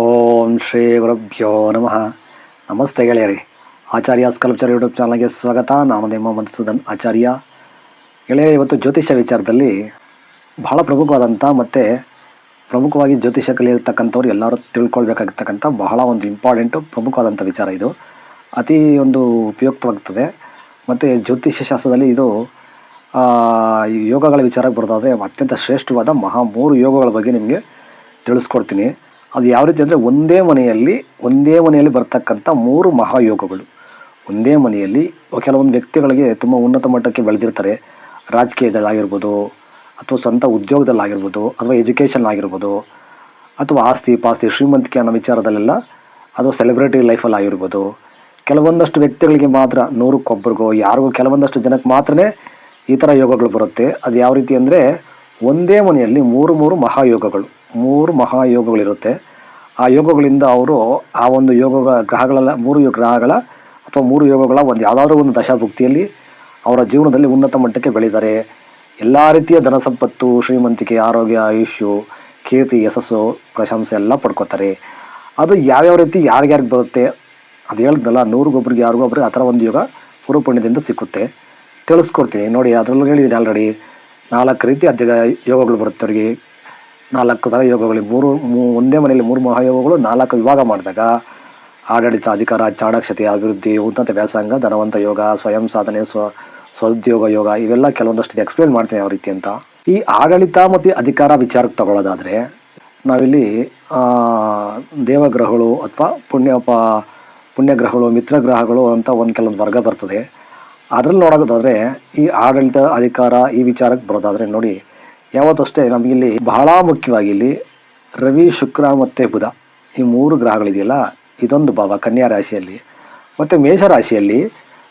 ಓಂ ಶ್ರೀ ಗುರುಭ್ಯೋ ನಮಃ. ನಮಸ್ತೆ ಗೆಳೆಯರಿ. ಆಚಾರ್ಯ ಸ್ಕಲ್ಪ್ಚರ್ ಯೂಟ್ಯೂಬ್ ಚಾನಲ್ಗೆ ಸ್ವಾಗತ. ನಾನು ನಿಮ್ಮ ಮಧುಸೂದನ್ ಆಚಾರ್ಯ. ಗೆಳೆಯರಿ, ಇವತ್ತು ಜ್ಯೋತಿಷ್ಯ ವಿಚಾರದಲ್ಲಿ ಬಹಳ ಪ್ರಮುಖವಾದಂಥ ಮತ್ತು ಪ್ರಮುಖವಾಗಿ ಜ್ಯೋತಿಷ್ಯ ಕಲಿಯಿರ್ತಕ್ಕಂಥವ್ರು ಎಲ್ಲರೂ ತಿಳ್ಕೊಳ್ಬೇಕಾಗಿರ್ತಕ್ಕಂಥ ಬಹಳ ಒಂದು ಇಂಪಾರ್ಟೆಂಟು, ಪ್ರಮುಖವಾದಂಥ ವಿಚಾರ ಇದು. ಅತಿ ಒಂದು ಉಪಯುಕ್ತವಾಗ್ತದೆ. ಮತ್ತು ಜ್ಯೋತಿಷ್ಯ ಶಾಸ್ತ್ರದಲ್ಲಿ ಇದು ಯೋಗಗಳ ವಿಚಾರಕ್ಕೆ ಬರೋದಾದರೆ ಅತ್ಯಂತ ಶ್ರೇಷ್ಠವಾದ ಮಹಾ ಮೂರು ಯೋಗಗಳ ಬಗ್ಗೆ ನಿಮಗೆ ತಿಳಿಸ್ಕೊಡ್ತೀನಿ. ಅದು ಯಾವ ರೀತಿ ಅಂದರೆ ಒಂದೇ ಮನೆಯಲ್ಲಿ ಒಂದೇ ಮನೆಯಲ್ಲಿ ಬರ್ತಕ್ಕಂಥ ಮೂರು ಮಹಾಯೋಗಗಳು. ಒಂದೇ ಮನೆಯಲ್ಲಿ ಕೆಲವೊಂದು ವ್ಯಕ್ತಿಗಳಿಗೆ ತುಂಬ ಉನ್ನತ ಮಟ್ಟಕ್ಕೆ ಬೆಳೆದಿರ್ತಾರೆ. ರಾಜಕೀಯದಲ್ಲಾಗಿರ್ಬೋದು ಅಥವಾ ಸ್ವಂತ ಉದ್ಯೋಗದಲ್ಲಾಗಿರ್ಬೋದು ಅಥವಾ ಎಜುಕೇಷನ್ ಆಗಿರ್ಬೋದು, ಅಥವಾ ಆಸ್ತಿ ಪಾಸ್ತಿ ಶ್ರೀಮಂತಿಕೆ ಅನ್ನೋ ವಿಚಾರದಲ್ಲೆಲ್ಲ ಅದು ಸೆಲೆಬ್ರಿಟಿ ಲೈಫಲ್ಲಿ ಆಗಿರ್ಬೋದು. ಕೆಲವೊಂದಷ್ಟು ವ್ಯಕ್ತಿಗಳಿಗೆ ಮಾತ್ರ ನೂರಕ್ಕೊಬ್ಬರಿಗೋ ಯಾರಿಗೋ ಕೆಲವೊಂದಷ್ಟು ಜನಕ್ಕೆ ಮಾತ್ರನೇ ಈ ಥರ ಯೋಗಗಳು ಬರುತ್ತೆ. ಅದು ಯಾವ ರೀತಿ ಅಂದರೆ ಒಂದೇ ಮನೆಯಲ್ಲಿ ಮೂರು ಮೂರು ಮಹಾಯೋಗಗಳು. ಮೂರು ಮಹಾಯೋಗಗಳಿರುತ್ತೆ ಆ ಯೋಗಗಳಿಂದ ಅವರು ಆ ಒಂದು ಯೋಗ ಗ್ರಹಗಳೆಲ್ಲ, ಮೂರು ಗ್ರಹಗಳ ಅಥವಾ ಮೂರು ಯೋಗಗಳ ಒಂದು ಯಾವುದಾದ್ರೂ ಒಂದು ದಶಾಭುಕ್ತಿಯಲ್ಲಿ ಅವರ ಜೀವನದಲ್ಲಿ ಉನ್ನತ ಮಟ್ಟಕ್ಕೆ ಬೆಳೀತಾರೆ. ಎಲ್ಲ ರೀತಿಯ ಧನ ಸಂಪತ್ತು, ಶ್ರೀಮಂತಿಕೆ, ಆರೋಗ್ಯ, ಆಯುಷ್ಯು, ಕೀರ್ತಿ, ಯಶಸ್ಸು, ಪ್ರಶಂಸೆ ಎಲ್ಲ ಪಡ್ಕೋತಾರೆ. ಅದು ಯಾವ್ಯಾವ ರೀತಿ ಯಾರ್ಯಾರಿಗೆ ಬರುತ್ತೆ ಅದು ಹೇಳಿದ್ನಲ್ಲ ನೂರಿಗೊಬ್ರಿಗೆ ಯಾರಿಗೊಬ್ರಿಗೆ ಆ ಥರ ಒಂದು ಯೋಗ ಪೂರ್ವ ಪುಣ್ಯದಿಂದ ಸಿಕ್ಕುತ್ತೆ. ತಿಳಿಸ್ಕೊಡ್ತೀನಿ. ನೋಡಿ, ಅದರಲ್ಲಿ ಹೇಳಿದ್ದೀನಿ ಆಲ್ರೆಡಿ ನಾಲ್ಕು ರೀತಿ ಅಧ್ಯ ಯೋಗಗಳು ಬರುತ್ತೆ ಅವರಿಗೆ. ನಾಲ್ಕು ಥರ ಯೋಗಗಳು ಮೂರು, ಮೂ- ಒಂದೇ ಮನೆಯಲ್ಲಿ ಮೂರು ಮಹಾಯೋಗಗಳು, ನಾಲ್ಕು ವಿಭಾಗ ಮಾಡಿದಾಗ ಆಡಳಿತ, ಅಧಿಕಾರ, ಚಾಣಾಕ್ಷತೆ, ಅಭಿವೃದ್ಧಿ, ಉನ್ನತ ವ್ಯಾಸಂಗ, ಧನವಂತ ಯೋಗ, ಸ್ವಯಂ ಸಾಧನೆ, ಸ್ವ ಸ್ವೋದ್ಯೋಗ ಯೋಗ ಇವೆಲ್ಲ ಕೆಲವೊಂದಷ್ಟು ಎಕ್ಸ್ಪ್ಲೇನ್ ಮಾಡ್ತೀನಿ ಯಾವ ರೀತಿ ಅಂತ. ಈ ಆಡಳಿತ ಮತ್ತು ಅಧಿಕಾರ ವಿಚಾರಕ್ಕೆ ತಗೊಳ್ಳೋದಾದರೆ, ನಾವಿಲ್ಲಿ ದೇವಗ್ರಹಗಳು ಅಥವಾ ಪುಣ್ಯ, ಪ- ಪುಣ್ಯಗ್ರಹಗಳು, ಮಿತ್ರಗ್ರಹಗಳು ಅಂತ ಒಂದು ಕೆಲವೊಂದು ವರ್ಗ ಬರ್ತದೆ. ಅದರಲ್ಲಿ ನೋಡೋದಾದರೆ ಈ ಆಡಳಿತ, ಅಧಿಕಾರ ಈ ವಿಚಾರಕ್ಕೆ ಬರೋದಾದರೆ ನೋಡಿ ಯಾವತ್ತಷ್ಟೇ ನಮಗಿಲ್ಲಿ ಬಹಳ ಮುಖ್ಯವಾಗಿ ಇಲ್ಲಿ ರವಿ, ಶುಕ್ರ ಮತ್ತು ಬುಧ ಈ ಮೂರು ಗ್ರಹಗಳಿದೆಯಲ್ಲ, ಇದೊಂದು ಭಾವ ಕನ್ಯಾ ರಾಶಿಯಲ್ಲಿ. ಮತ್ತು ಮೇಷ ರಾಶಿಯಲ್ಲಿ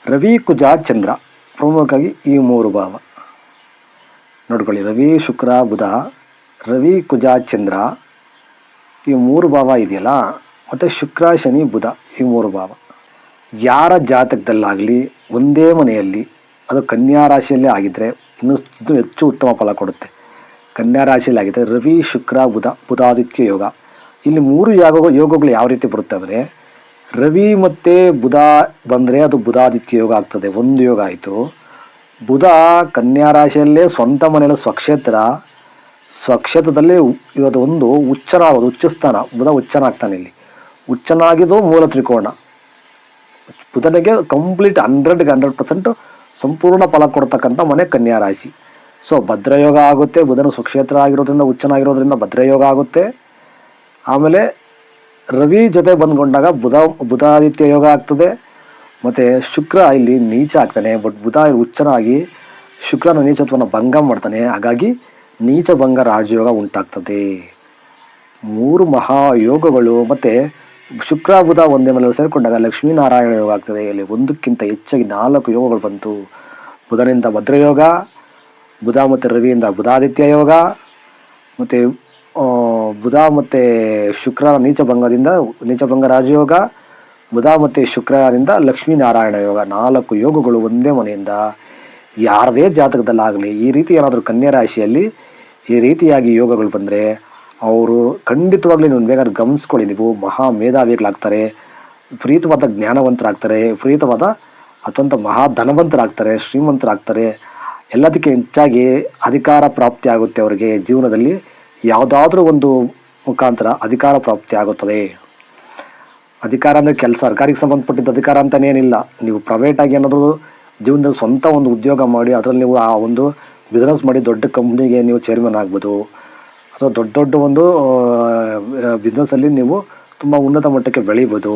ರವಿ, ಕುಜ, ಚಂದ್ರ ಪ್ರಮುಖವಾಗಿ ಈ ಮೂರು ಭಾವ. ನೋಡ್ಕೊಳ್ಳಿ, ರವಿ, ಶುಕ್ರ, ಬುಧ, ರವಿ, ಕುಜ, ಚಂದ್ರ ಈ ಮೂರು ಭಾವ ಇದೆಯಲ್ಲ, ಮತ್ತು ಶುಕ್ರ, ಶನಿ, ಬುಧ ಈ ಮೂರು ಭಾವ. ಯಾರ ಜಾತಕದಲ್ಲಾಗಲಿ ಒಂದೇ ಮನೆಯಲ್ಲಿ, ಅದು ಕನ್ಯಾ ರಾಶಿಯಲ್ಲೇ ಆಗಿದ್ದರೆ ಇನ್ನೂ ಹೆಚ್ಚು ಉತ್ತಮ ಫಲ ಕೊಡುತ್ತೆ. ಕನ್ಯಾ ರಾಶಿಯಲ್ಲಿ ಆಗಿದ್ದರೆ ರವಿ, ಶುಕ್ರ, ಬುಧ, ಬುಧಾದಿತ್ಯ ಯೋಗ. ಇಲ್ಲಿ ಮೂರು ಯೋಗ ಯೋಗಗಳು ಯಾವ ರೀತಿ ಬರುತ್ತೆ ಅಂದರೆ ರವಿ ಮತ್ತು ಬುಧ ಬಂದರೆ ಅದು ಬುಧಾದಿತ್ಯ ಯೋಗ ಆಗ್ತದೆ. ಒಂದು ಯೋಗ ಆಯಿತು. ಬುಧ ಕನ್ಯಾ ರಾಶಿಯಲ್ಲೇ ಸ್ವಂತ ಮನೆಯಲ್ಲಿ ಸ್ವಕ್ಷೇತ್ರ. ಸ್ವಕ್ಷೇತ್ರದಲ್ಲಿ ಇವತ್ತು ಒಂದು ಉಚ್ಚನಾಗೋದು ಉಚ್ಚಸ್ಥಾನ ಬುಧ ಉಚ್ಚನಾಗ್ತಾನೆ ಇಲ್ಲಿ. ಉಚ್ಚನಾಗಿದ್ದು ಮೂಲ ತ್ರಿಕೋಣ ಬುಧನಿಗೆ ಕಂಪ್ಲೀಟ್ ಹಂಡ್ರೆಡ್ಗೆ ಹಂಡ್ರೆಡ್ ಪರ್ಸೆಂಟ್ ಸಂಪೂರ್ಣ ಫಲ ಕೊಡ್ತಕ್ಕಂಥ ಮನೆ ಕನ್ಯಾ ರಾಶಿ. ಸೊ ಭದ್ರಯೋಗ ಆಗುತ್ತೆ ಬುಧನ ಸುಕ್ಷೇತ್ರ ಆಗಿರೋದ್ರಿಂದ ಉಚ್ಚನಾಗಿರೋದ್ರಿಂದ ಭದ್ರಯೋಗ ಆಗುತ್ತೆ ಆಮೇಲೆ ರವಿ ಜೊತೆ ಬಂದ್ಕೊಂಡಾಗ ಬುಧ ಬುಧಾದಿತ್ಯ ಯೋಗ ಆಗ್ತದೆ ಮತ್ತು ಶುಕ್ರ ಇಲ್ಲಿ ನೀಚ ಆಗ್ತಾನೆ ಬಟ್ ಬುಧ ಉಚ್ಚನಾಗಿ ಶುಕ್ರನ ನೀಚತ್ವನ ಭಂಗ ಮಾಡ್ತಾನೆ ಹಾಗಾಗಿ ನೀಚ ಭಂಗ ರಾಜಯೋಗ ಉಂಟಾಗ್ತದೆ ಮೂರು ಮಹಾಯೋಗಗಳು ಮತ್ತು ಶುಕ್ರ ಬುಧ ಒಂದೇ ಮೇಲೆ ಸೇರಿಕೊಂಡಾಗ ಲಕ್ಷ್ಮೀನಾರಾಯಣ ಯೋಗ ಆಗ್ತದೆ ಇಲ್ಲಿ ಒಂದಕ್ಕಿಂತ ಹೆಚ್ಚಾಗಿ ನಾಲ್ಕು ಯೋಗಗಳು ಬಂತು ಬುಧನಿಂದ ಭದ್ರಯೋಗ ಬುಧ ಮತ್ತು ರವಿಯಿಂದ ಬುಧಾದಿತ್ಯ ಯೋಗ ಮತ್ತು ಬುಧ ಮತ್ತು ಶುಕ್ರ ನೀಚಭಂಗದಿಂದ, ನೀಚಭಂಗ ರಾಜಯೋಗ, ಬುಧ ಮತ್ತು ಶುಕ್ರನಿಂದ ಲಕ್ಷ್ಮೀನಾರಾಯಣ ಯೋಗ, ನಾಲ್ಕು ಯೋಗಗಳು ಒಂದೇ ಮನೆಯಿಂದ ಯಾರದೇ ಜಾತಕದಲ್ಲಾಗಲಿ ಈ ರೀತಿ ಏನಾದರೂ ಕನ್ಯಾ ರಾಶಿಯಲ್ಲಿ ಈ ರೀತಿಯಾಗಿ ಯೋಗಗಳು ಬಂದರೆ ಅವರು ಖಂಡಿತವಾಗ್ಲೂ ನೀವು ಬೇಕಾದ್ರೆ ಗಮನಿಸ್ಕೊಳ್ಳಿ. ನೀವು ಮಹಾ ಮೇಧಾವಿಗಳಾಗ್ತಾರೆ ವಿಪರೀತವಾದ ಜ್ಞಾನವಂತರಾಗ್ತಾರೆ ವಿಪರೀತವಾದ ಅತ್ಯಂತ ಮಹಾ ಧನವಂತರಾಗ್ತಾರೆ, ಶ್ರೀಮಂತರಾಗ್ತಾರೆ. ಎಲ್ಲದಕ್ಕೆ ಹೆಚ್ಚಾಗಿ ಅಧಿಕಾರ ಪ್ರಾಪ್ತಿ ಆಗುತ್ತೆ ಅವರಿಗೆ ಜೀವನದಲ್ಲಿ. ಯಾವುದಾದ್ರೂ ಒಂದು ಮುಖಾಂತರ ಅಧಿಕಾರ ಪ್ರಾಪ್ತಿ ಆಗುತ್ತದೆ. ಅಧಿಕಾರ ಅಂದರೆ ಕೆಲಸ, ಸರ್ಕಾರಕ್ಕೆ ಸಂಬಂಧಪಟ್ಟಿದ್ದ ಅಧಿಕಾರ ಅಂತನೇನಿಲ್ಲ ನೀವು ಪ್ರೈವೇಟ್ ಆಗಿ ಏನಾದರೂ ಜೀವನದಲ್ಲಿ ಸ್ವಂತ ಒಂದು ಉದ್ಯೋಗ ಮಾಡಿ, ಅದರಲ್ಲಿ ನೀವು ಆ ಒಂದು ಬಿಸ್ನೆಸ್ ಮಾಡಿ ದೊಡ್ಡ ಕಂಪ್ನಿಗೆ ನೀವು ಚೇರ್ಮನ್ ಆಗ್ಬೋದು. ಅಥವಾ ದೊಡ್ಡ ದೊಡ್ಡ ಒಂದು ಬಿಸ್ನೆಸ್ಸಲ್ಲಿ ನೀವು ತುಂಬ ಉನ್ನತ ಮಟ್ಟಕ್ಕೆ ಬೆಳೀಬೋದು.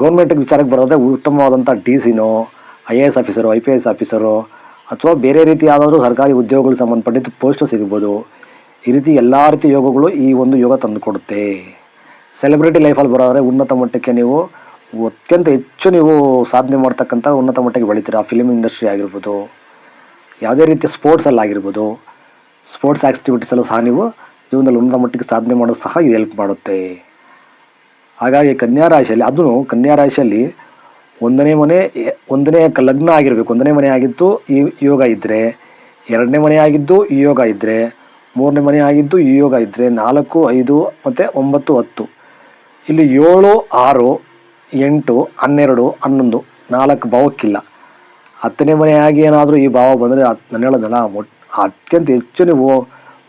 ಗೌರ್ಮೆಂಟಿಗೆ ವಿಚಾರಕ್ಕೆ ಬರೋದೇ ಉತ್ತಮವಾದಂಥ D ಸಿನೋ I A S officer, I P S officer ಅಥವಾ ಬೇರೆ ರೀತಿ ಸರ್ಕಾರಿ ಉದ್ಯೋಗಗಳಿಗೆ ಸಂಬಂಧಪಟ್ಟಿದ್ದು ಪೋಸ್ಟು ಸಿಗ್ಬೋದು. ಈ ರೀತಿ ಎಲ್ಲ ರೀತಿ ಯೋಗಗಳು ಈ ಒಂದು ಯೋಗ ತಂದುಕೊಡುತ್ತೆ. ಸೆಲೆಬ್ರಿಟಿ ಲೈಫಲ್ಲಿ ಬರೋದ್ರೆ ಉನ್ನತ ಮಟ್ಟಕ್ಕೆ ನೀವು ಅತ್ಯಂತ ಹೆಚ್ಚು ನೀವು ಸಾಧನೆ ಮಾಡ್ತಕ್ಕಂಥ ಉನ್ನತ ಮಟ್ಟಕ್ಕೆ ಬೆಳಿತೀರ. ಫಿಲ್ಮ್ ಇಂಡಸ್ಟ್ರಿ ಆಗಿರ್ಬೋದು, ಯಾವುದೇ ರೀತಿಯ ಸ್ಪೋರ್ಟ್ಸಲ್ಲಿ ಆಗಿರ್ಬೋದು ಸ್ಪೋರ್ಟ್ಸ್ ಆ್ಯಕ್ಟಿವಿಟೀಸಲ್ಲೂ ಸಹ ನೀವು ಜೀವನದಲ್ಲಿ ಉನ್ನತ ಮಟ್ಟಕ್ಕೆ ಸಾಧನೆ ಮಾಡೋದು ಸಹ ಇದು ಹೆಲ್ಪ್ ಮಾಡುತ್ತೆ. ಹಾಗಾಗಿ ಕನ್ಯಾ ರಾಶಿಯಲ್ಲಿ, ಅದು ಕನ್ಯಾ ರಾಶಿಯಲ್ಲಿ ಒಂದನೇ ಮನೆ ಒಂದನೇ ಲಗ್ನ ಆಗಿರಬೇಕು. ಒಂದನೇ ಮನೆ ಆಗಿದ್ದು ಈ ಯೋಗ ಇದ್ದರೆ ಎರಡನೇ ಮನೆ ಆಗಿದ್ದು ಈ ಯೋಗ ಇದ್ದರೆ ಮೂರನೇ ಮನೆ ಆಗಿದ್ದು ಈ ಯೋಗ ಇದ್ದರೆ ನಾಲ್ಕು, ಐದು, ಮತ್ತು ಒಂಬತ್ತು, ಹತ್ತು. ಇಲ್ಲಿ ಏಳು, ಆರು, ಎಂಟು, ಹನ್ನೆರಡು, ಹನ್ನೊಂದು, ನಾಲ್ಕು ಭಾವಕ್ಕಿಲ್ಲ. ಹತ್ತನೇ ಆಗಿ ಏನಾದರೂ ಈ ಭಾವ ಬಂದರೆ ನಾನು ಹೇಳೋದಲ್ಲ ಅತ್ಯಂತ ಹೆಚ್ಚು ನೀವು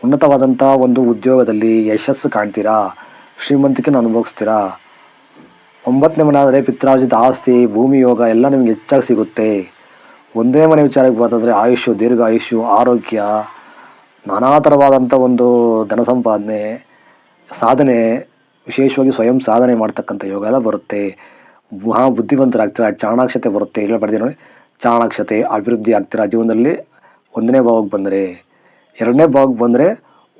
ಉನ್ನತವಾದಂಥ ಒಂದು ಉದ್ಯೋಗದಲ್ಲಿ ಯಶಸ್ಸು ಕಾಣ್ತೀರಾ? ಶ್ರೀಮಂತಿಕೆನ ಅನುಭವಿಸ್ತೀರಾ? ಒಂಬತ್ತನೇ ಮನೆ ಆದರೆ ಪಿತ್ರಾರ್ಜಿತ ಆಸ್ತಿ, ಭೂಮಿ ಯೋಗ ಎಲ್ಲ ನಿಮ್ಗೆ ಹೆಚ್ಚಾಗಿ ಸಿಗುತ್ತೆ. ಒಂದೇ ಮನೆ ವಿಚಾರಕ್ಕೆ ಬರ್ತಂದರೆ ಆಯುಷ್ಯು ಆರೋಗ್ಯ, ನಾನಾ ಥರವಾದಂಥ ಒಂದು ಧನ ಸಂಪಾದನೆ, ಸಾಧನೆ, ವಿಶೇಷವಾಗಿ ಸ್ವಯಂ ಸಾಧನೆ ಮಾಡ್ತಕ್ಕಂಥ ಯೋಗ ಎಲ್ಲ ಬರುತ್ತೆ. ಮಹಾ ಬುದ್ಧಿವಂತರಾಗ್ತೀರಾ, ಚಾಣಾಕ್ಷತೆ ಬರುತ್ತೆ. ಇಲ್ಲ ನೋಡಿ. ಚಾಣಾಕ್ಷತೆ, ಅಭಿವೃದ್ಧಿ ಆಗ್ತೀರಾ ಜೀವನದಲ್ಲಿ? ಒಂದನೇ ಭಾವಕ್ಕೆ ಬಂದರೆ, ಎರಡನೇ ಭಾವಕ್ಕೆ ಬಂದರೆ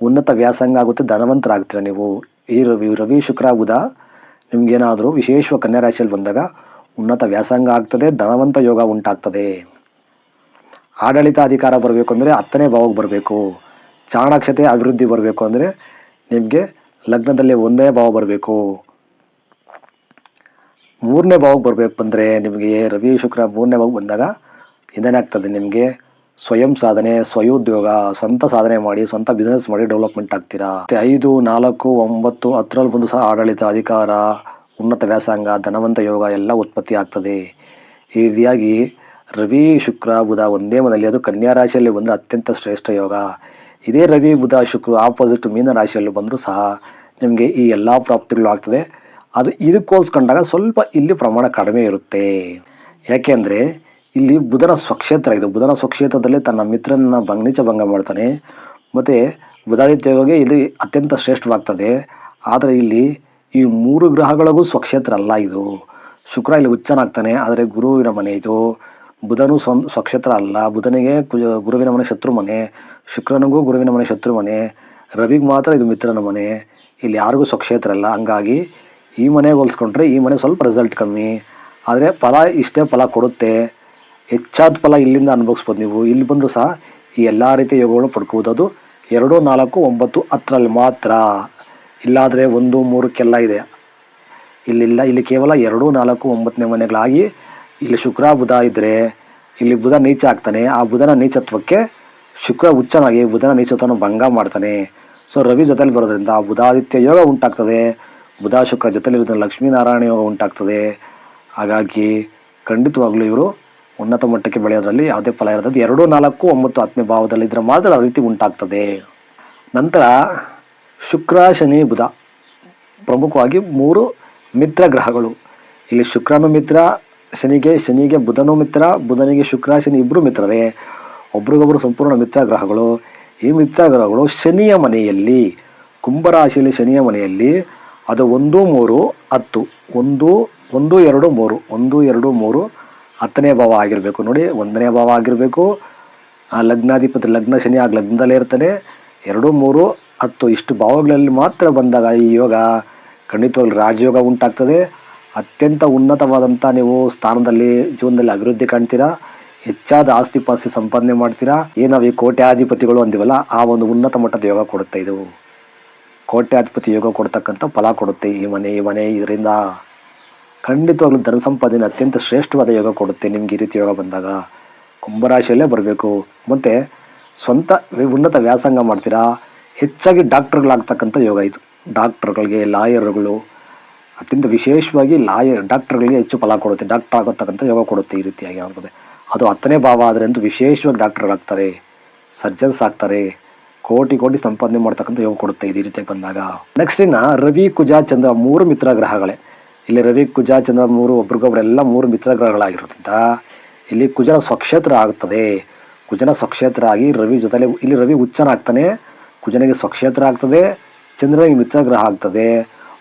ಉನ್ನತ ವ್ಯಾಸಂಗ ಆಗುತ್ತೆ, ಧನವಂತರಾಗ್ತೀರಾ ನೀವು? ಈ ರವಿ ರವಿ ಶುಕ್ರ, ಬುಧ ನಿಮ್ಗೇನಾದರೂ ವಿಶೇಷ ಕನ್ಯಾ ರಾಶಿಯಲ್ಲಿ ಬಂದಾಗ ಉನ್ನತ ವ್ಯಾಸಂಗ ಆಗ್ತದೆ, ಧನವಂತ ಯೋಗ ಉಂಟಾಗ್ತದೆ. ಆಡಳಿತ ಅಧಿಕಾರ ಬರಬೇಕು ಅಂದರೆ ಹತ್ತನೇ ಭಾವಕ್ಕೆ ಬರಬೇಕು. ಚಾಣಾಕ್ಷತೆ ಅಭಿವೃದ್ಧಿ ಬರಬೇಕು ಅಂದರೆ ನಿಮಗೆ ಲಗ್ನದಲ್ಲಿ ಒಂದನೇ ಭಾವ ಬರಬೇಕು. ಮೂರನೇ ಭಾವಕ್ಕೆ ಬರಬೇಕು ಅಂದರೆ ನಿಮಗೆ ರವಿ ಶುಕ್ರ ಮೂರನೇ ಭಾವಕ್ಕೆ ಬಂದಾಗ ಇದೇನಾಗ್ತದೆ ನಿಮಗೆ? ಸ್ವಯಂ ಸಾಧನೆ, ಸ್ವಯೋದ್ಯೋಗ, ಸ್ವಂತ ಸಾಧನೆ ಮಾಡಿ, ಸ್ವಂತ ಬಿಸ್ನೆಸ್ ಮಾಡಿ ಡೆವಲಪ್ಮೆಂಟ್ ಆಗ್ತೀರಾ? ಮತ್ತೆ ಐದು, ನಾಲ್ಕು, ಒಂಬತ್ತು ಹತ್ತರಲ್ಲಿ ಬಂದು ಸಹ ಆಡಳಿತ, ಅಧಿಕಾರ, ಉನ್ನತ ವ್ಯಾಸಂಗ, ಧನವಂತ ಯೋಗ ಎಲ್ಲ ಉತ್ಪತ್ತಿ ಆಗ್ತದೆ. ಈ ರೀತಿಯಾಗಿ ರವಿ, ಶುಕ್ರ, ಬುಧ ಒಂದೇ ಮನೆಯಲ್ಲಿ, ಅದು ಕನ್ಯಾ ರಾಶಿಯಲ್ಲಿ ಬಂದರೆ ಅತ್ಯಂತ ಶ್ರೇಷ್ಠ ಯೋಗ. ಇದೇ ರವಿ, ಬುಧ, ಶುಕ್ರ ಆಪೋಸಿಟ್ ಮೀನ ರಾಶಿಯಲ್ಲಿ ಬಂದರೂ ಸಹ ನಿಮಗೆ ಈ ಎಲ್ಲ ಪ್ರಾಪ್ತಿಗಳು ಆಗ್ತದೆ. ಅದು ಇದಕ್ಕೋಸ್ಕೊಂಡಾಗ ಸ್ವಲ್ಪ ಇಲ್ಲಿ ಪ್ರಮಾಣ ಕಡಿಮೆ ಇರುತ್ತೆ. ಯಾಕೆಂದರೆ ಇಲ್ಲಿ ಬುಧನ ಸ್ವಕ್ಷೇತ್ರ, ಇದು ಬುಧನ ಸ್ವಕ್ಷೇತ್ರದಲ್ಲಿ ತನ್ನ ಮಿತ್ರನ ಭಂಗ ಭಂಗ ಮಾಡ್ತಾನೆ. ಮತ್ತು ಬುಧಾದಿತ್ಯ ಇಲ್ಲಿ ಅತ್ಯಂತ ಶ್ರೇಷ್ಠವಾಗ್ತದೆ. ಆದರೆ ಇಲ್ಲಿ ಈ ಮೂರು ಗ್ರಹಗಳಿಗೂ ಸ್ವಕ್ಷೇತ್ರ ಅಲ್ಲ ಇದು. ಶುಕ್ರ ಇಲ್ಲಿ ಉಚ್ಚನಾಗ್ತಾನೆ ಆದರೆ ಗುರುವಿನ ಮನೆ ಇದು. ಬುಧನು ಸ್ವ ಸ್ವಕ್ಷೇತ್ರ ಅಲ್ಲ. ಬುಧನಿಗೆ ಗುರುವಿನ ಮನೆ ಶತ್ರು ಮನೆ, ಶುಕ್ರನಿಗೂ ಗುರುವಿನ ಮನೆ ಶತ್ರು ಮನೆ, ರವಿಗೆ ಮಾತ್ರ ಇದು ಮಿತ್ರನ ಮನೆ. ಇಲ್ಲಿ ಯಾರಿಗೂ ಸ್ವಕ್ಷೇತ್ರ ಅಲ್ಲ. ಹಂಗಾಗಿ ಈ ಮನೆಗೆ ಹೋಲಿಸ್ಕೊಂಡ್ರೆ ಈ ಮನೆ ಸ್ವಲ್ಪ ರಿಸಲ್ಟ್ ಕಮ್ಮಿ. ಆದರೆ ಫಲ ಇಷ್ಟೇ ಫಲ ಕೊಡುತ್ತೆ. ಹೆಚ್ಚಾದ ಫಲ ಇಲ್ಲಿಂದ ಅನುಭವಿಸ್ಬೋದು ನೀವು. ಇಲ್ಲಿ ಬಂದರೂ ಸಹ ಈ ಎಲ್ಲ ರೀತಿಯ ಯೋಗಗಳು ಪಡ್ಕೋಬೋದು. ಅದು ಎರಡು, ನಾಲ್ಕು, ಒಂಬತ್ತು, ಹತ್ತರಲ್ಲಿ ಮಾತ್ರ. ಇಲ್ಲಾದರೆ ಒಂದು, ಮೂರಕ್ಕೆಲ್ಲ ಇದೆ. ಇಲ್ಲಿಲ್ಲ, ಇಲ್ಲಿ ಕೇವಲ ಎರಡು, ನಾಲ್ಕು, ಒಂಬತ್ತನೇ ಮನೆಗಳಾಗಿ ಇಲ್ಲಿ ಶುಕ್ರ, ಬುಧ ಇದ್ದರೆ ಇಲ್ಲಿ ಬುಧ ನೀಚ ಆಗ್ತಾನೆ. ಆ ಬುಧನ ನೀಚತ್ವಕ್ಕೆ ಶುಕ್ರ ಉಚ್ಚನಾಗಿ ಬುಧನ ನೀಚತ್ವನ ಭಂಗ ಮಾಡ್ತಾನೆ. ಸೊ ರವಿ ಜೊತೆಲಿ ಬರೋದ್ರಿಂದ ಬುಧಾದಿತ್ಯ ಯೋಗ ಉಂಟಾಗ್ತದೆ. ಬುಧ, ಶುಕ್ರ ಜೊತೆಲಿರೋದ್ರಿಂದ ಲಕ್ಷ್ಮೀನಾರಾಯಣ ಯೋಗ ಉಂಟಾಗ್ತದೆ. ಹಾಗಾಗಿ ಖಂಡಿತವಾಗ್ಲೂ ಇವರು ಉನ್ನತ ಮಟ್ಟಕ್ಕೆ ಬೆಳೆಯೋದ್ರಲ್ಲಿ ಯಾವುದೇ ಫಲ ಇರೋದು ಎರಡು ನಾಲ್ಕು ಒಂಬತ್ತು ಹತ್ತನೇ ಭಾವದಲ್ಲಿ ಇದ್ರೆ ಮಾತ್ರ ಆ ರೀತಿ ಉಂಟಾಗ್ತದೆ. ನಂತರ ಶುಕ್ರ, ಶನಿ, ಬುಧ. ಪ್ರಮುಖವಾಗಿ ಮೂರು ಮಿತ್ರ ಗ್ರಹಗಳು. ಇಲ್ಲಿ ಶುಕ್ರನು ಮಿತ್ರ, ಶನಿಗೆ ಶನಿಗೆ ಬುಧನು ಮಿತ್ರ, ಬುಧನಿಗೆ ಶುಕ್ರ, ಶನಿ ಇಬ್ಬರು ಮಿತ್ರರೇ. ಒಬ್ರಿಗೊಬ್ರು ಸಂಪೂರ್ಣ ಮಿತ್ರ ಗ್ರಹಗಳು. ಈ ಮಿತ್ರ ಗ್ರಹಗಳು ಶನಿಯ ಮನೆಯಲ್ಲಿ, ಕುಂಭರಾಶಿಯಲ್ಲಿ ಶನಿಯ ಮನೆಯಲ್ಲಿ, ಅದು ಒಂದು, ಮೂರು, ಹತ್ತು. ಒಂದು ಒಂದು, ಎರಡು, ಮೂರು. ಒಂದು, ಎರಡು, ಮೂರು ಹತ್ತನೇ ಭಾವ ಆಗಿರಬೇಕು. ನೋಡಿ, ಒಂದನೇ ಭಾವ ಆಗಿರಬೇಕು. ಆ ಲಗ್ನಾಧಿಪತಿ ಲಗ್ನ ಶನಿ ಆಗ ಲಗ್ನದಲ್ಲೇ ಇರ್ತಾನೆ. ಎರಡು, ಮೂರು, ಹತ್ತು, ಇಷ್ಟು ಭಾವಗಳಲ್ಲಿ ಮಾತ್ರ ಬಂದಾಗ ಈ ಯೋಗ ಖಂಡಿತವಾಗಿ ರಾಜಯೋಗ ಉಂಟಾಗ್ತದೆ. ಅತ್ಯಂತ ಉನ್ನತವಾದಂಥ ನೀವು ಸ್ಥಾನದಲ್ಲಿ ಜೀವನದಲ್ಲಿ ಅಭಿವೃದ್ಧಿ ಕಾಣ್ತೀರಾ? ಹೆಚ್ಚಾದ ಆಸ್ತಿ ಪಾಸ್ತಿ ಸಂಪಾದನೆ ಮಾಡ್ತೀರಾ? ಏನು ನಾವು ಈ ಕೋಟ್ಯಾಧಿಪತಿಗಳು ಅಂದಿವಲ್ಲ, ಆ ಒಂದು ಉನ್ನತ ಮಟ್ಟದ ಯೋಗ ಕೊಡುತ್ತೆ ಇದು. ಕೋಟ್ಯಾಧಿಪತಿ ಯೋಗ ಕೊಡ್ತಕ್ಕಂಥ ಫಲ ಕೊಡುತ್ತೆ ಈ ಮನೆ ಈ ಮನೆ ಇದರಿಂದ. ಖಂಡಿತವಾಗ್ಲೂ ಧನ ಸಂಪಾದನೆ ಅತ್ಯಂತ ಶ್ರೇಷ್ಠವಾದ ಯೋಗ ಕೊಡುತ್ತೆ ನಿಮ್ಗೆ ಈ ರೀತಿ ಯೋಗ ಬಂದಾಗ. ಕುಂಭರಾಶಿಯಲ್ಲೇ ಬರಬೇಕು. ಮತ್ತು ಸ್ವಂತ ಉನ್ನತ ವ್ಯಾಸಂಗ ಮಾಡ್ತೀರಾ? ಹೆಚ್ಚಾಗಿ ಡಾಕ್ಟರ್ಗಳಾಗ್ತಕ್ಕಂಥ ಯೋಗ ಇದು. ಡಾಕ್ಟರ್ಗಳಿಗೆ, ಲಾಯರ್ಗಳು, ಅತ್ಯಂತ ವಿಶೇಷವಾಗಿ ಲಾಯರ್, ಡಾಕ್ಟರ್ಗಳಿಗೆ ಹೆಚ್ಚು ಫಲ ಕೊಡುತ್ತೆ. ಡಾಕ್ಟರ್ ಆಗತಕ್ಕಂಥ ಯೋಗ ಕೊಡುತ್ತೆ ಈ ರೀತಿಯಾಗಿ ಆಗ್ತದೆ ಅದು ಹತ್ತನೇ ಭಾವ ಆದರೆ ಅಂತೂ ವಿಶೇಷವಾಗಿ ಡಾಕ್ಟರ್ಗಳಾಗ್ತಾರೆ. ಸರ್ಜನ್ಸ್ ಆಗ್ತಾರೆ. ಕೋಟಿ ಕೋಟಿ ಸಂಪಾದನೆ ಮಾಡ್ತಕ್ಕಂಥ ಯೋಗ ಕೊಡುತ್ತೆ ಇದು ಈ ರೀತಿಯಾಗಿ ಬಂದಾಗ. ನೆಕ್ಸ್ಟ್ ಇನ್ನು ರವಿ, ಕುಜ, ಚಂದ್ರ ಮೂರು ಮಿತ್ರ ಗ್ರಹಗಳೇ. ಇಲ್ಲಿ ರವಿ, ಕುಜ ಚಂದ್ರ ಮೂರು, ಒಬ್ರಿಗೊಬ್ರೆಲ್ಲ ಮೂರು ಮಿತ್ರ ಗ್ರಹಗಳಾಗಿರೋದ್ರಿಂದ ಇಲ್ಲಿ ಕುಜನ ಸ್ವಕ್ಷೇತ್ರ ಆಗ್ತದೆ ಕುಜನ ಸ್ವಕ್ಷೇತ್ರ ಆಗಿ ರವಿ ಜೊತೆಲೆ, ಇಲ್ಲಿ ರವಿ ಹುಚ್ಚನಾಗ್ತಾನೆ, ಕುಜನಿಗೆ ಸ್ವಕ್ಷೇತ್ರ ಆಗ್ತದೆ ಚಂದ್ರನಿಗೆ ಮಿತ್ರ ಗ್ರಹ ಆಗ್ತದೆ.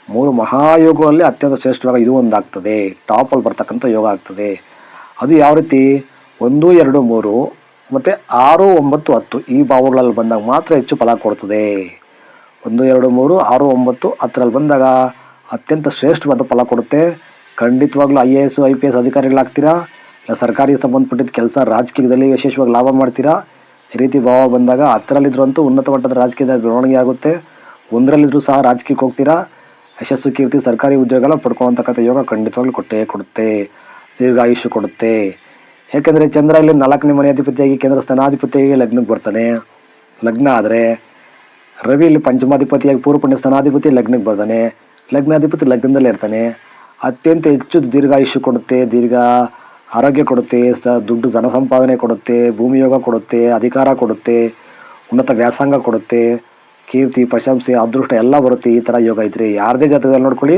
ಮೂರು ಮಹಾಯೋಗಗಳಲ್ಲಿ ಅತ್ಯಂತ ಶ್ರೇಷ್ಠವಾಗಿ ಇದು ಒಂದಾಗ್ತದೆ. ಟಾಪಲ್ಲಿ ಬರ್ತಕ್ಕಂಥ ಯೋಗ ಆಗ್ತದೆ. ಅದು ಯಾವ ರೀತಿ? ಒಂದು, ಎರಡು, ಮೂರು, ಮತ್ತು ಆರು, ಒಂಬತ್ತು, ಹತ್ತು ಈ ಭಾವಗಳಲ್ಲಿ ಬಂದಾಗ ಮಾತ್ರ ಹೆಚ್ಚು ಫಲ ಕೊಡ್ತದೆ. ಒಂದು, ಎರಡು, ಮೂರು, ಆರು, ಒಂಬತ್ತು ಹತ್ತರಲ್ಲಿ ಬಂದಾಗ ಅತ್ಯಂತ ಶ್ರೇಷ್ಠವಾದ ಫಲ ಕೊಡುತ್ತೆ. ಖಂಡಿತವಾಗ್ಲೂ I A S, I P S ಅಧಿಕಾರಿಗಳಾಗ್ತೀರಾ? ಇಲ್ಲ ಸರ್ಕಾರಿ ಸಂಬಂಧಪಟ್ಟಿದ್ದ ಕೆಲಸ ರಾಜಕೀಯದಲ್ಲಿ ಯಶಸ್ವಿಯಾಗಿ ಲಾಭ ಮಾಡ್ತೀರಾ? ಈ ರೀತಿ ಭಾವ ಬಂದಾಗ ಹತ್ತರಲ್ಲಿದ್ರು ಅಂತೂ ಉನ್ನತ ಮಟ್ಟದ ರಾಜಕೀಯದ ಬೆಳವಣಿಗೆ ಆಗುತ್ತೆ. ಒಂದರಲ್ಲಿದ್ದರೂ ಸಹ ರಾಜಕೀಯಕ್ಕೆ ಹೋಗ್ತೀರಾ? ಯಶಸ್ಸು, ಕೀರ್ತಿ ಸರ್ಕಾರಿ ಉದ್ಯೋಗಗಳ ಪಡ್ಕೊಳ್ಳುವಂತಕ್ಕಂಥ ಯೋಗ ಖಂಡಿತವಾಗ್ಲೂ ಕೊಟ್ಟೇ ಕೊಡುತ್ತೆ. ದೀರ್ಘಾಯುಷ್ಯ ಕೊಡುತ್ತೆ. ಏಕೆಂದರೆ ಚಂದ್ರ ಇಲ್ಲಿ ನಾಲ್ಕನೇ ಮನೆ ಅಧಿಪತಿಯಾಗಿ, ಕೇಂದ್ರ ಸ್ಥಾನಾಧಿಪತಿಯಾಗಿ ಲಗ್ನಕ್ಕೆ ಬರ್ತಾನೆ. ಲಗ್ನ ಆದರೆ ರವಿ ಇಲ್ಲಿ ಪಂಚಮಾಧಿಪತಿಯಾಗಿ ಪೂರ್ವ ಪುಣ್ಯ ಸ್ಥಾನಾಧಿಪತಿ ಲಗ್ನಕ್ಕೆ ಬರ್ತಾನೆ. ಲಗ್ನಾಧಿಪತಿ ಲಗ್ನದಲ್ಲೇ ಇರ್ತಾನೆ. ಅತ್ಯಂತ ಹೆಚ್ಚು ದೀರ್ಘಾಯುಷ್ಯ ಕೊಡುತ್ತೆ, ದೀರ್ಘ ಆರೋಗ್ಯ ಕೊಡುತ್ತೆ, ಸ ದುಡ್ಡು ಜನ ಸಂಪಾದನೆ ಕೊಡುತ್ತೆ, ಭೂಮಿ ಯೋಗ ಕೊಡುತ್ತೆ, ಅಧಿಕಾರ ಕೊಡುತ್ತೆ, ಉನ್ನತ ವ್ಯಾಸಂಗ ಕೊಡುತ್ತೆ, ಕೀರ್ತಿ, ಪ್ರಶಂಸೆ, ಅದೃಷ್ಟ ಎಲ್ಲ ಬರುತ್ತೆ ಈ ಥರ ಯೋಗ ಇದ್ರೆ. ಯಾರದೇ ಜಾತಕದಲ್ಲಿ ನೋಡ್ಕೊಳ್ಳಿ,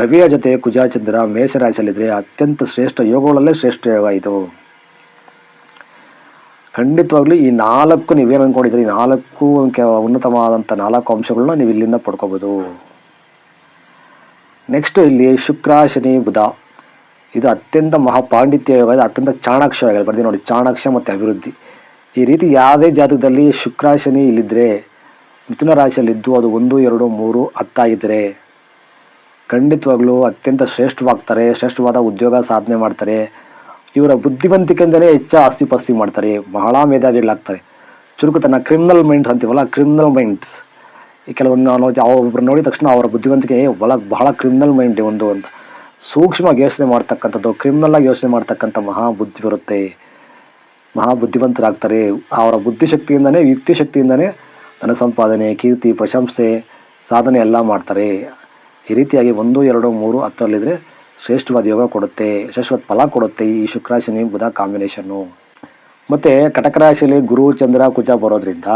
ರವಿಯ ಜೊತೆ ಕುಜಾಚಂದ್ರ ಮೇಷರಾಶಿಯಲ್ಲಿದ್ರೆ ಅತ್ಯಂತ ಶ್ರೇಷ್ಠ ಯೋಗಗಳಲ್ಲೇ ಶ್ರೇಷ್ಠ ಯೋಗ ಇದು. ಖಂಡಿತವಾಗ್ಲೂ ಈ ನಾಲ್ಕು ನೀವೇನು ಅಂದ್ಕೊಂಡಿದ್ರಿ ನಾಲ್ಕು ಉನ್ನತವಾದಂಥ ನಾಲ್ಕು ಅಂಶಗಳನ್ನ ನೀವು ಇಲ್ಲಿಂದ ಪಡ್ಕೋಬೋದು. ನೆಕ್ಸ್ಟ್ ಇಲ್ಲಿ ಶುಕ್ರ, ಶನಿ, ಬುಧ. ಇದು ಅತ್ಯಂತ ಮಹಾಪಾಂಡಿತ್ಯ ಯೋಗ ಇದು ಅತ್ಯಂತ ಚಾಣಾಕ್ಷ ಯೋಗ ಬರ್ತೀನಿ ನೋಡಿ, ಚಾಣಾಕ್ಷ ಮತ್ತು ಅಭಿವೃದ್ಧಿ. ಈ ರೀತಿ ಯಾವುದೇ ಜಾತಕದಲ್ಲಿ ಶುಕ್ರ, ಶನಿ ಇಲ್ಲಿದ್ದರೆ ಮಿಥುನ ರಾಶಿಯಲ್ಲಿದ್ದು ಅದು ಒಂದು, ಎರಡು, ಮೂರು ಹತ್ತಾಗಿದ್ದರೆ ಖಂಡಿತವಾಗ್ಲೂ ಅತ್ಯಂತ ಶ್ರೇಷ್ಠವಾಗ್ತಾರೆ, ಶ್ರೇಷ್ಠವಾದ ಉದ್ಯೋಗ ಸಾಧನೆ ಮಾಡ್ತಾರೆ. ಇವರ ಬುದ್ಧಿವಂತಿಕೆಯಿಂದಲೇ ಹೆಚ್ಚು ಆಸ್ತಿ ಪಾಸ್ತಿ ಮಾಡ್ತಾರೆ. ಬಹಳ ಮೇಧಾವಿಗಳಾಗ್ತಾರೆ. ಚುರುಕುತನ ಕ್ರಿಮಿನಲ್ ಮೈಂಡ್ಸ್ ಅಂತೀವಲ್ಲ ಕ್ರಿಮಿನಲ್ ಮೈಂಡ್ಸ್ ಕೆಲವೊಂದು ನಾವು ಒಬ್ಬರು ನೋಡಿದ ತಕ್ಷಣ ಅವರ ಬುದ್ಧಿವಂತಿಕೆ ಒಳ ಬಹಳ ಕ್ರಿಮಿನಲ್ ಮೈಂಡ್ ಒಂದು ಅಂತ ಸೂಕ್ಷ್ಮವಾಗಿ ಯೋಚನೆ ಮಾಡ್ತಕ್ಕಂಥದ್ದು ಕ್ರಿಮಿನಲ್ ಆಗಿ ಯೋಚನೆ ಮಾಡ್ತಕ್ಕಂಥ ಮಹಾ ಬುದ್ಧಿ ಬರುತ್ತೆ. ಮಹಾ ಬುದ್ಧಿವಂತರಾಗ್ತಾರೆ. ಅವರ ಬುದ್ಧಿಶಕ್ತಿಯಿಂದನೇ ಯುಕ್ತಿ ಶಕ್ತಿಯಿಂದನೇ ಧನ ಸಂಪಾದನೆ, ಕೀರ್ತಿ, ಪ್ರಶಂಸೆ, ಸಾಧನೆ ಎಲ್ಲ ಮಾಡ್ತಾರೆ. ಈ ರೀತಿಯಾಗಿ ಒಂದು, ಎರಡು, ಮೂರು ಹತ್ತರಲ್ಲಿದ್ದರೆ ಶ್ರೇಷ್ಠವಾದ ಯೋಗ ಕೊಡುತ್ತೆ ಶ್ರೇಷ್ಠವಾದ ಫಲ ಕೊಡುತ್ತೆ ಈ ಶುಕ್ರಾಶಿನಿ ಶನಿ ಬುಧ ಕಾಂಬಿನೇಷನ್ನು ಮತ್ತು ಕಟಕ ರಾಶಿಯಲ್ಲಿ ಗುರು, ಚಂದ್ರ, ಕುಜ ಬರೋದ್ರಿಂದ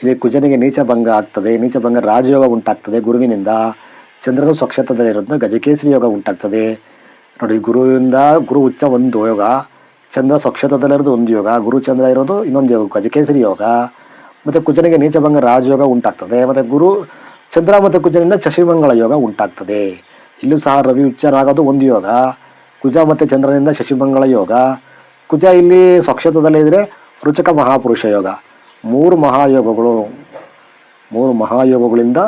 ಇಲ್ಲಿ ಕುಜನಿಗೆ ನೀಚ ಭಂಗ ಆಗ್ತದೆ ನೀಚ ಭಂಗ ರಾಜಯೋಗ ಉಂಟಾಗ್ತದೆ ಗುರುವಿನಿಂದ. ಚಂದ್ರನು ಸ್ವಕ್ಷೇತ್ರದಲ್ಲಿರೋದ್ರಿಂದ ಗಜಕೇಸರಿ ಯೋಗ ಉಂಟಾಗ್ತದೆ. ನೋಡಿ, ಗುರುವಿಂದ ಗುರು ಉಚ್ಚ ಒಂದು ಯೋಗ, ಚಂದ್ರ ಸ್ವಕ್ಷೇತ್ರದಲ್ಲಿರೋದು ಒಂದು ಯೋಗ, ಗುರು ಚಂದ್ರ ಇರೋದು ಇನ್ನೊಂದು ಯೋಗ, ಗಜಕೇಸರಿ ಯೋಗ. ಮತ್ತೆ ಕುಜನಿಗೆ ನೀಚ ನೀಚಭಂಗ ರಾಜಯೋಗ ಉಂಟಾಗ್ತದೆ, ಮತ್ತೆ ಗುರು ಚಂದ್ರ ಮತ್ತು ಕುಜನಿಂದ ಶಶಿಮಂಗಳ ಯೋಗ ಉಂಟಾಗ್ತದೆ. ಇಲ್ಲೂ ಸಹ ರವಿ ಉಚ್ಚರಾಗೋದು ಒಂದು ಯೋಗ, ಕುಜ ಮತ್ತು ಚಂದ್ರನಿಂದ ಶಶಿಮಂಗಳ ಯೋಗ. ಕುಜ ಇಲ್ಲಿ ಸ್ವಕ್ಷೇತ್ರದಲ್ಲಿ ಇದ್ರೆ ರುಚಕ ಮಹಾಪುರುಷ ಯೋಗ. ಮೂರು ಮಹಾಯೋಗಗಳು, ಮೂರು ಮಹಾಯೋಗಗಳಿಂದ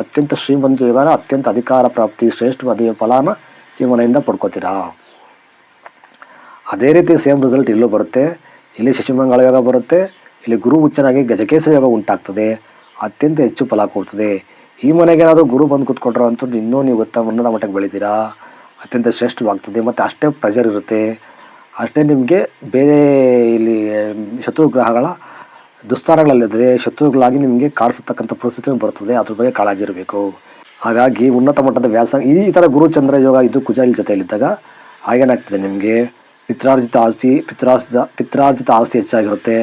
ಅತ್ಯಂತ ಶ್ರೀಮಂತ ಯೋಗನ, ಅತ್ಯಂತ ಅಧಿಕಾರ ಪ್ರಾಪ್ತಿ ಶ್ರೇಷ್ಠವಾದ ಫಲಾನ ಈ ಮನೆಯಿಂದ ಪಡ್ಕೋತೀರಾ? ಅದೇ ರೀತಿ ಸೇಮ್ ರಿಸಲ್ಟ್ ಇಲ್ಲೂ ಬರುತ್ತೆ. ಇಲ್ಲಿ ಶಶಿಮಂಗಳ ಯೋಗ ಬರುತ್ತೆ. ಇಲ್ಲಿ ಗುರು ಉಚ್ಚನಾಗಿ ಗಜಕೇಶ ಯೋಗ ಉಂಟಾಗ್ತದೆ. ಅತ್ಯಂತ ಹೆಚ್ಚು ಫಲ ಕೊಡ್ತದೆ. ಈ ಮನೆಗೆ ಏನಾದರೂ ಗುರು ಬಂದು ಕೂತ್ಕೊಂಡ್ರು ಅಂತೂ ಇನ್ನೂ ನೀವು ಉತ್ತಮ ಉನ್ನತ ಮಟ್ಟಕ್ಕೆ ಬೆಳಿತೀರಾ? ಅತ್ಯಂತ ಶ್ರೇಷ್ಠವಾಗ್ತದೆ ಮತ್ತು ಅಷ್ಟೇ ಪ್ರೆಷರ್ ಇರುತ್ತೆ. ಅಷ್ಟೇ ನಿಮಗೆ ಬೇರೆ ಇಲ್ಲಿ ಶತ್ರು ಗ್ರಹಗಳ ದುಸ್ತಾರಗಳಲ್ಲಿದ್ದರೆ ಶತ್ರುಗಳಾಗಿ ನಿಮಗೆ ಕಾಡಿಸತಕ್ಕಂಥ ಪರಿಸ್ಥಿತಿ ಬರ್ತದೆ, ಅದ್ರ ಬಗ್ಗೆ ಕಾಳಜಿ ಇರಬೇಕು ಹಾಗಾಗಿ ಉನ್ನತ ಮಟ್ಟದ ವ್ಯಾಸ, ಈ ಥರ ಗುರು ಚಂದ್ರ ಯೋಗ ಇದು ಕುಜಾಲಿ ಜೊತೆಯಲ್ಲಿದ್ದಾಗ ಆಗೇನಾಗ್ತದೆ ನಿಮಗೆ. ಪಿತ್ರಾರ್ಜಿತ ಆಸ್ತಿ, ಪಿತ್ರಾರ್ಜಿತ ಪಿತ್ರಾರ್ಜಿತ ಆಸ್ತಿ ಹೆಚ್ಚಾಗಿರುತ್ತೆ.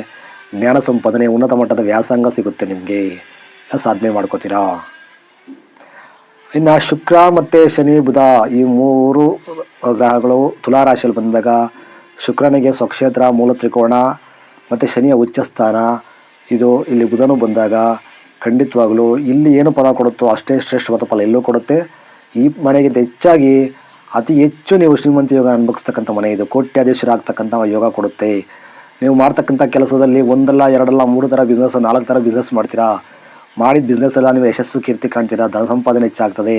ಜ್ಞಾನ ಸಂಪಾದನೆ, ಉನ್ನತ ಮಟ್ಟದ ವ್ಯಾಸಂಗ ಸಿಗುತ್ತೆ ನಿಮಗೆ. ಸಾಧನೆ ಮಾಡ್ಕೋತೀರಾ? ಇನ್ನು ಶುಕ್ರ ಮತ್ತು ಶನಿ, ಬುಧ ಈ ಮೂರು ಗ್ರಹಗಳು ತುಲಾ ರಾಶಿಯಲ್ಲಿ ಬಂದಾಗ ಶುಕ್ರನಿಗೆ ಸ್ವಕ್ಷೇತ್ರ, ಮೂಲ ತ್ರಿಕೋಣ ಮತ್ತು ಶನಿಯ ಉಚ್ಚಸ್ಥಾನ, ಇದು ಇಲ್ಲಿ ಬುಧನು ಬಂದಾಗ ಖಂಡಿತವಾಗಲೂ ಇಲ್ಲಿ ಏನು ಫಲ ಕೊಡುತ್ತೋ ಅಷ್ಟೇ ಶ್ರೇಷ್ಠವಾದ ಫಲ ಎಲ್ಲೂ ಕೊಡುತ್ತೆ. ಈ ಮನೆಗಿಂತ ಹೆಚ್ಚಾಗಿ ಅತಿ ಹೆಚ್ಚು ನೀವು ಶ್ರೀಮಂತ ಯೋಗ ಅನುಭವಿಸ್ತಕ್ಕಂಥ ಮನೆ ಇದು. ಕೋಟ್ಯಾಧೀಶರಾಗ್ತಕ್ಕಂಥ ಯೋಗ ಕೊಡುತ್ತೆ. ನೀವು ಮಾಡ್ತಕ್ಕಂಥ ಕೆಲಸದಲ್ಲಿ ಒಂದಲ್ಲ, ಎರಡಲ್ಲ, ಮೂರು ಥರ ಬಿಸ್ನೆಸ್ ನಾಲ್ಕು ಥರ ಬಿಸ್ನೆಸ್ ಮಾಡ್ತೀರಾ? ಮಾಡಿದ ಬಿಸ್ನೆಸ್ಸೆಲ್ಲ ನೀವು ಯಶಸ್ಸು, ಕೀರ್ತಿ ಕಾಣ್ತೀರಾ? ಧನ ಸಂಪಾದನೆ ಹೆಚ್ಚಾಗ್ತದೆ.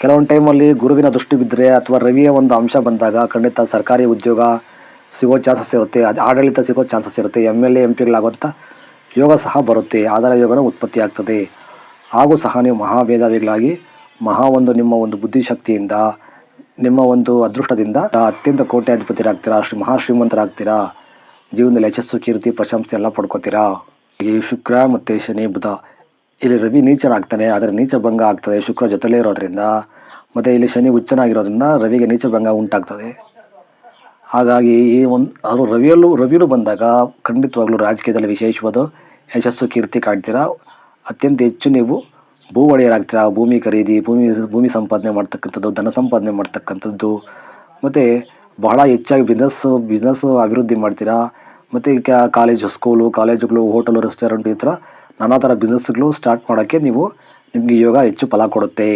ಕೆಲವೊಂದು ಟೈಮಲ್ಲಿ ಗುರುವಿನ ದೃಷ್ಟಿ ಬಿದ್ದರೆ ಅಥವಾ ರವಿಯ ಒಂದು ಅಂಶ ಬಂದಾಗ ಖಂಡಿತ ಸರ್ಕಾರಿ ಉದ್ಯೋಗ ಸಿಗೋ ಚಾನ್ಸಸ್ ಇರುತ್ತೆ, ಅದು ಆಡಳಿತ ಸಿಗೋ ಚಾನ್ಸಸ್ ಇರುತ್ತೆ ಎಂ ಎಲ್ ಎ ಎಂ ಪಿಗಳಾಗುವಂಥ ಯೋಗ ಸಹ ಬರುತ್ತೆ, ಆಧಾರ ಯೋಗನ ಉತ್ಪತ್ತಿ ಆಗ್ತದೆ. ಹಾಗೂ ಸಹ ನೀವು ಮಹಾಭೇದಾವಿಗಳಾಗಿ ಮಹಾ ಒಂದು ನಿಮ್ಮ ಒಂದು ಬುದ್ಧಿಶಕ್ತಿಯಿಂದ, ನಿಮ್ಮ ಒಂದು ಅದೃಷ್ಟದಿಂದ ಅತ್ಯಂತ ಕೋಟ್ಯಾಧಿಪತಿರಾಗ್ತೀರಾ, ಶ್ರೀ ಮಹಾ ಶ್ರೀಮಂತರಾಗ್ತೀರಾ ಜೀವನದಲ್ಲಿ ಯಶಸ್ಸು, ಕೀರ್ತಿ, ಪ್ರಶಂಸೆ ಎಲ್ಲ ಪಡ್ಕೋತೀರಾ? ಈ ಶುಕ್ರ ಮತ್ತು ಶನಿ, ಬುಧ, ಇಲ್ಲಿ ರವಿ ನೀಚನಾಗ್ತಾನೆ, ಆದರೆ ನೀಚ ಭಂಗ ಆಗ್ತದೆ, ಶುಕ್ರ ಜೊತೆಲೇ ಇರೋದ್ರಿಂದ, ಮತ್ತು ಇಲ್ಲಿ ಶನಿ ಉಚ್ಚನಾಗಿರೋದ್ರಿಂದ ರವಿಗೆ ನೀಚ ಭಂಗ ಉಂಟಾಗ್ತದೆ. ಹಾಗಾಗಿ ಈ ಒಂದು ಅವರು ರವಿಯಲ್ಲೂ ರವಿಯಲ್ಲೂ ಬಂದಾಗ ಖಂಡಿತವಾಗಲೂ ರಾಜಕೀಯದಲ್ಲಿ ವಿಶೇಷವಾದ ಯಶಸ್ಸು ಕೀರ್ತಿ ಕಾಣ್ತೀರಾ? ಅತ್ಯಂತ ಹೆಚ್ಚು ನೀವು ಭೂ ಒಡೆಯರಾಗ್ತೀರಾ ಭೂಮಿ ಖರೀದಿ, ಭೂಮಿ ಭೂಮಿ ಸಂಪಾದನೆ ಮಾಡ್ತಕ್ಕಂಥದ್ದು, ಧನ ಸಂಪಾದನೆ ಮಾಡ್ತಕ್ಕಂಥದ್ದು, ಮತ್ತು ಬಹಳ ಹೆಚ್ಚಾಗಿ ಬಿಸ್ನೆಸ್ ಬಿಸ್ನೆಸ್ ಅಭಿವೃದ್ಧಿ ಮಾಡ್ತೀರಾ? ಮತ್ತು ಈಗ ಕಾಲೇಜು ಸ್ಕೂಲು ಕಾಲೇಜುಗಳು ಹೋಟೆಲು ರೆಸ್ಟೋರೆಂಟ್ ಈ ಥರ ನಾನಾ ಥರ ಬಿಸ್ನೆಸ್ಗಳು ಸ್ಟಾರ್ಟ್ ಮಾಡೋಕ್ಕೆ ನೀವು ನಿಮಗೆ ಯೋಗ ಹೆಚ್ಚು ಫಲ ಕೊಡುತ್ತೆ.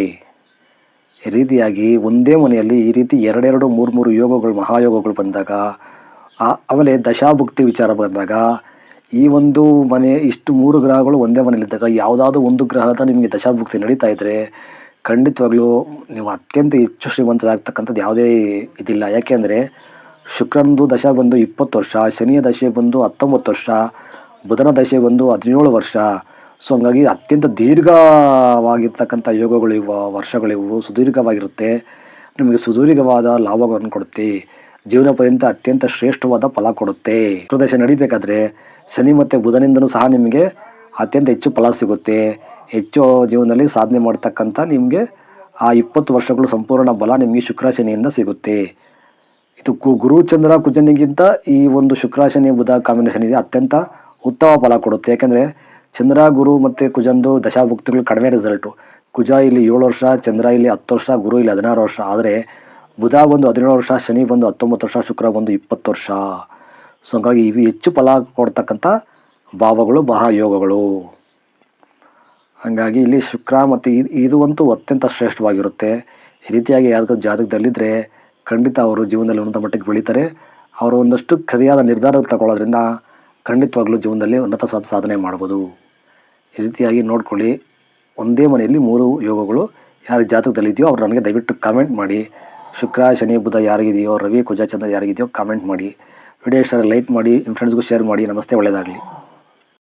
ರೀತಿಯಾಗಿ ಒಂದೇ ಮನೆಯಲ್ಲಿ ಈ ರೀತಿ ಎರಡೆರಡು ಮೂರು ಮೂರು ಯೋಗಗಳು, ಮಹಾಯೋಗಗಳು ಬಂದಾಗ ಆಮೇಲೆ ದಶಾಭುಕ್ತಿ ವಿಚಾರ ಬಂದಾಗ, ಈ ಒಂದು ಮನೆ ಇಷ್ಟು ಮೂರು ಗ್ರಹಗಳು ಒಂದೇ ಮನೆಯಲ್ಲಿದ್ದಾಗ ಯಾವುದಾದ್ರೂ ಒಂದು ಗ್ರಹದ ನಿಮಗೆ ದಶಾಭುಕ್ತಿ ನಡೀತಾ ಇದ್ದರೆ ಖಂಡಿತವಾಗ್ಲೂ ನೀವು ಅತ್ಯಂತ ಹೆಚ್ಚು ಶ್ರೀಮಂತರಾಗ್ತಕ್ಕಂಥದ್ದು ಯಾವುದೇ ಇದಿಲ್ಲ. ಯಾಕೆಂದರೆ ಶುಕ್ರನದು ದಶ ಬಂದು ಇಪ್ಪತ್ತು ವರ್ಷ, ಶನಿಯ ದಶೆ ಬಂದು ಹತ್ತೊಂಬತ್ತು ವರ್ಷ, ಬುಧನ ದಶೆ ಬಂದು ಹದಿನೇಳು ವರ್ಷ ಸೊ ಹಂಗಾಗಿ ಅತ್ಯಂತ ದೀರ್ಘವಾಗಿರ್ತಕ್ಕಂಥ ಯೋಗಗಳಿವ ವರ್ಷಗಳಿವು ಸುದೀರ್ಘವಾಗಿರುತ್ತೆ. ನಿಮಗೆ ಸುದೀರ್ಘವಾದ ಲಾಭಗಳನ್ನು ಕೊಡುತ್ತೆ. ಜೀವನ ಪರ್ಯಂತ ಅತ್ಯಂತ ಶ್ರೇಷ್ಠವಾದ ಫಲ ಕೊಡುತ್ತೆ. ಪ್ರದೇಶ ನಡಿಬೇಕಾದ್ರೆ ಶನಿ ಮತ್ತು ಬುಧನಿಂದನೂ ಸಹ ನಿಮಗೆ ಅತ್ಯಂತ ಹೆಚ್ಚು ಫಲ ಸಿಗುತ್ತೆ. ಹೆಚ್ಚು ಜೀವನದಲ್ಲಿ ಸಾಧನೆ ಮಾಡ್ತಕ್ಕಂಥ ನಿಮಗೆ ಆ ಇಪ್ಪತ್ತು ವರ್ಷಗಳು ಸಂಪೂರ್ಣ ಬಲ ನಿಮಗೆ ಶುಕ್ರ ಶನಿಯಿಂದ ಸಿಗುತ್ತೆ. ಇದು ಕು- ಗುರು, ಚಂದ್ರ, ಕುಜನಿಗಿಂತ ಈ ಒಂದು ಶುಕ್ರ ಶನಿ ಬುಧ ಕಾಂಬಿನೇಷನ್ ಇದೆ ಅತ್ಯಂತ ಉತ್ತಮ ಫಲ ಕೊಡುತ್ತೆ. ಯಾಕಂದರೆ ಚಂದ್ರ ಗುರು ಮತ್ತು ಕುಜಂದು ದಶಾಭುಕ್ತಿಗಳು ಕಡಿಮೆ ರಿಸಲ್ಟು ಕುಜ ಇಲ್ಲಿ ಏಳು ವರ್ಷ, ಚಂದ್ರ ಇಲ್ಲಿ ಹತ್ತು ವರ್ಷ, ಗುರು ಇಲ್ಲಿ ಹದಿನಾರು ವರ್ಷ. ಆದರೆ ಬುಧ ಬಂದು ಹದಿನೇಳು ವರ್ಷ, ಶನಿ ಬಂದು ಹತ್ತೊಂಬತ್ತು ವರ್ಷ, ಶುಕ್ರ ಬಂದು ಇಪ್ಪತ್ತು ವರ್ಷ. ಸೊ ಹಾಗಾಗಿ ಇವು ಹೆಚ್ಚು ಫಲ ಕೊಡ್ತಕ್ಕಂಥ ಭಾವಗಳು ಮಹಾಯೋಗಗಳು ಹಾಗಾಗಿ ಇಲ್ಲಿ ಶುಕ್ರ ಮತ್ತು ಇದು ಅಂತೂ ಅತ್ಯಂತ ಶ್ರೇಷ್ಠವಾಗಿರುತ್ತೆ. ಈ ರೀತಿಯಾಗಿ ಯಾರಿಗೂ ಜಾತಕದಲ್ಲಿದ್ದರೆ ಖಂಡಿತ ಅವರು ಜೀವನದಲ್ಲಿ ಉನ್ನತ ಮಟ್ಟಕ್ಕೆ ಬೆಳೀತಾರೆ. ಅವರು ಒಂದಷ್ಟು ಸರಿಯಾದ ನಿರ್ಧಾರ ತಗೊಳ್ಳೋದ್ರಿಂದ ಖಂಡಿತವಾಗ್ಲೂ ಜೀವನದಲ್ಲಿ ಉನ್ನತ ಸಾಧ ಸಾಧನೆ ಮಾಡ್ಬೋದು. ಈ ರೀತಿಯಾಗಿ ನೋಡ್ಕೊಳ್ಳಿ. ಒಂದೇ ಮನೆಯಲ್ಲಿ ಮೂರು ಯೋಗಗಳು ಯಾರ ಜಾತಕದಲ್ಲಿದೆಯೋ ಅವ್ರು ನನಗೆ ದಯವಿಟ್ಟು ಕಾಮೆಂಟ್ ಮಾಡಿ. ಶುಕ್ರ, ಶನಿ, ಬುಧ ಯಾರಿಗಿದೆಯೋ, ರವಿ, ಕುಜ, ಚಂದ್ರ ಯಾರಿಗಿದೆಯೋ ಕಾಮೆಂಟ್ ಮಾಡಿ. ವಿಡಿಯೋ ಇಷ್ಟ ಲೈಕ್ ಮಾಡಿ ನಿಮ್ಮ ಫ್ರೆಂಡ್ಸ್ಗೂ ಶೇರ್ ಮಾಡಿ. ನಮಸ್ತೆ ಒಳ್ಳೆಯದಾಗಲಿ